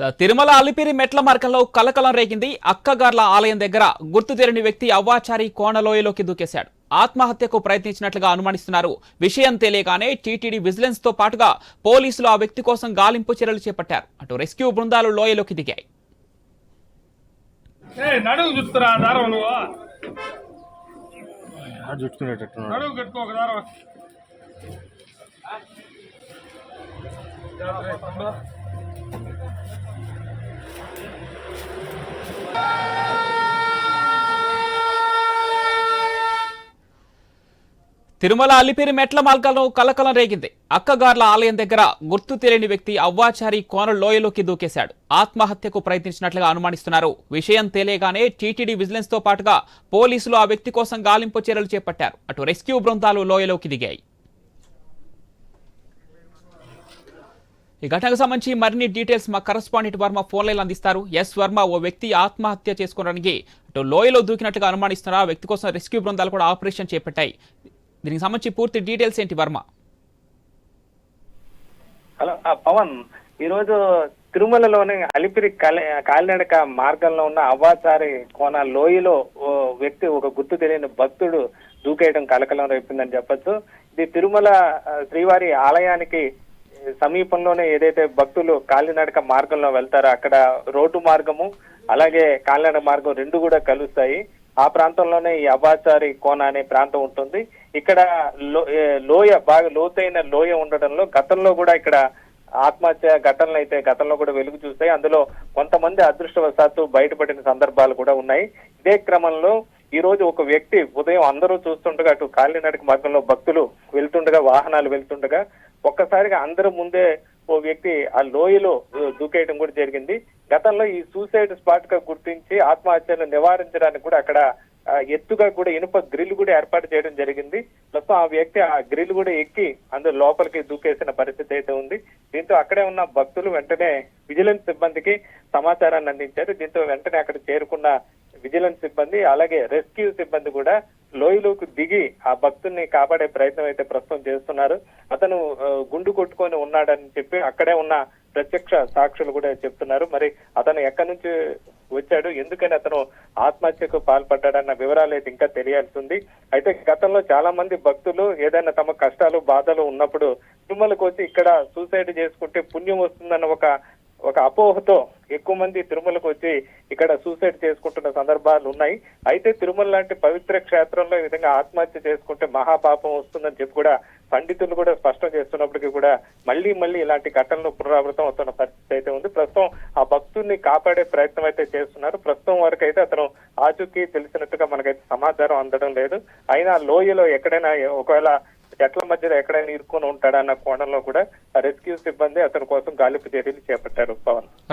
తిరుమల అలిపిరి మెట్ల మార్గంలో కలకలం రేగింది అక్కగార్ల ఆలయం దగ్గర. గుర్తు తెలియని వ్యక్తి అవ్వాచారి కోనలోయలోకి దూకేశాడు. ఆత్మహత్యకు ప్రయత్నించినట్లుగా అనుమానిస్తున్నారు. విషయం తెలియగానే టీటీడీ విజిలెన్స్తో పాటుగా పోలీసులు ఆ వ్యక్తి కోసం గాలింపు చర్యలు చేపట్టారు. అటు రెస్క్యూ బృందాలు లోయలోకి దిగాయి. ఏ తిరుమల అల్లిపేరు మెట్ల మార్గంలో కలకలం రేగింది. అక్కగార్ల ఆలయం దగ్గర గుర్తు తెలియని వ్యక్తి అవ్వాచారి కోన లోయలోకి దూకేశాడు. ఆత్మహత్యకు ప్రయత్నించినట్లుగా అనుమానిస్తున్నారు. విషయం తెలియగానే టీటీడీ విజిలెన్స్తో పాటుగా పోలీసులు ఆ వ్యక్తి కోసం గాలింపు చర్యలు చేపట్టారు. అటు రెస్క్యూ బృందాలు లోయలోకి దిగాయి. ఈ ఘటనకు సంబంధించి మరిన్ని డీటెయిల్స్ మా కరస్పాండెంట్ వర్మ ఫోన్ లైన్ అందిస్తారు. ఎస్ వర్మ ఓ వ్యక్తి ఆత్మహత్య చేసుకోవడానికి అటు లోయలో దూకినట్లుగా అనుమానిస్తున్నారు. ఆ వ్యక్తి కోసం రెస్క్యూ బృందాలు కూడా ఆపరేషన్ చేపట్టాయి. దీనికి సంబంధించి పూర్తి డీటెయిల్స్ ఏంటి వర్మ? హలో పవన్ ఈరోజు తిరుమలలోని అలిపిరి కాలినడక మార్గంలో ఉన్న అవ్వాచారి కోన లోయలో ఓ వ్యక్తి ఒక గుర్తు తెలియని భక్తుడు దూకేయడం కలకలం రేపిందని చెప్పొచ్చు. ఇది తిరుమల శ్రీవారి ఆలయానికి సమీపంలోనే ఏదైతే భక్తులు కాలినడక మార్గంలో వెళ్తారో అక్కడ రోడ్డు మార్గము అలాగే కాలినడక మార్గం రెండు కూడా కలుస్తాయి. ఆ ప్రాంతంలోనే ఈ అబాచారి కోన అనే ప్రాంతం ఉంటుంది. ఇక్కడ లో- లోయ బాగా లోతైన లోయ ఉండడంలో గతంలో కూడా ఇక్కడ ఆత్మహత్య ఘటనలు అయితే గతంలో కూడా వెలుగు చూస్తాయి అందులో కొంతమంది అదృష్టవశాత్తు బయటపడిన సందర్భాలు కూడా ఉన్నాయి. ఇదే క్రమంలో ఈ రోజు ఒక వ్యక్తి ఉదయం అందరూ చూస్తుండగా అటు కాలినడక మార్గంలో భక్తులు వెళ్తుండగా వాహనాలు వెళ్తుండగా ఒక్కసారిగా అందరూ ముందే ఓ వ్యక్తి ఆ లోయలో దూకేయడం కూడా జరిగింది. గతంలో ఈ సూసైడ్ స్పాట్గా గుర్తించి ఆత్మహత్యను నివారించడానికి కూడా అక్కడ ఎత్తుగా కూడా ఇనుప గ్రిల్ కూడా ఏర్పాటు చేయడం జరిగింది. ప్రస్తుతం ఆ వ్యక్తి ఆ గ్రిల్ కూడా ఎక్కి అందులో లోపలికి దూకేసిన పరిస్థితి అయితే ఉంది. దీంతో అక్కడే ఉన్న భక్తులు వెంటనే విజిలెన్స్ సిబ్బందికి సమాచారాన్ని అందించారు. దీంతో వెంటనే అక్కడ చేరుకున్న విజిలెన్స్ సిబ్బంది అలాగే రెస్క్యూ సిబ్బంది కూడా లోయలోకి దిగి ఆ భక్తుల్ని కాపాడే ప్రయత్నం అయితే ప్రస్తుతం చేస్తున్నారు. అతను గుండు కొట్టుకొని ఉన్నాడని చెప్పి అక్కడే ఉన్న ప్రత్యక్ష సాక్షులు కూడా చెప్తున్నారు. మరి అతను ఎక్కడి నుంచి వచ్చాడు? ఎందుకని అతను ఆత్మహత్యకు పాల్పడ్డాడన్న వివరాలు అయితే ఇంకా తెలియాల్సింది అయితే గతంలో చాలా మంది భక్తులు ఏదైనా తమ కష్టాలు బాధలు ఉన్నప్పుడు తిరుమలకు వచ్చి ఇక్కడ సూసైడ్ చేసుకుంటే పుణ్యం వస్తుందన్న ఒక ఒక అపోహతో ఎక్కువ మంది తిరుమలకు వచ్చి ఇక్కడ సూసైడ్ చేసుకుంటున్న సందర్భాలు ఉన్నాయి. అయితే తిరుమల లాంటి పవిత్ర క్షేత్రంలో ఈ విధంగా ఆత్మహత్య చేసుకుంటే మహాపాపం వస్తుందని చెప్పి కూడా పండితులు కూడా స్పష్టం చేస్తున్నప్పటికీ కూడా మళ్ళీ మళ్ళీ ఇలాంటి ఘటనలు పునరావృతం అవుతున్న పరిస్థితి అయితే ఉంది. ప్రస్తుతం ఆ భక్తుల్ని కాపాడే ప్రయత్నం అయితే చేస్తున్నారు. ప్రస్తుతం వరకు అయితే అతను ఆచూకీ తెలిసినట్టుగా మనకైతే సమాచారం అందడం లేదు. అయినా లోయలో ఎక్కడైనా ఒకవేళ చెట్ల మధ్యలో ఎక్కడైనా ఇరుక్కొని ఉంటాడన్న కోణంలో కూడా రెస్క్యూ సిబ్బంది అతని కోసం గాలింపు చర్యలు చేపట్టారు పవన్.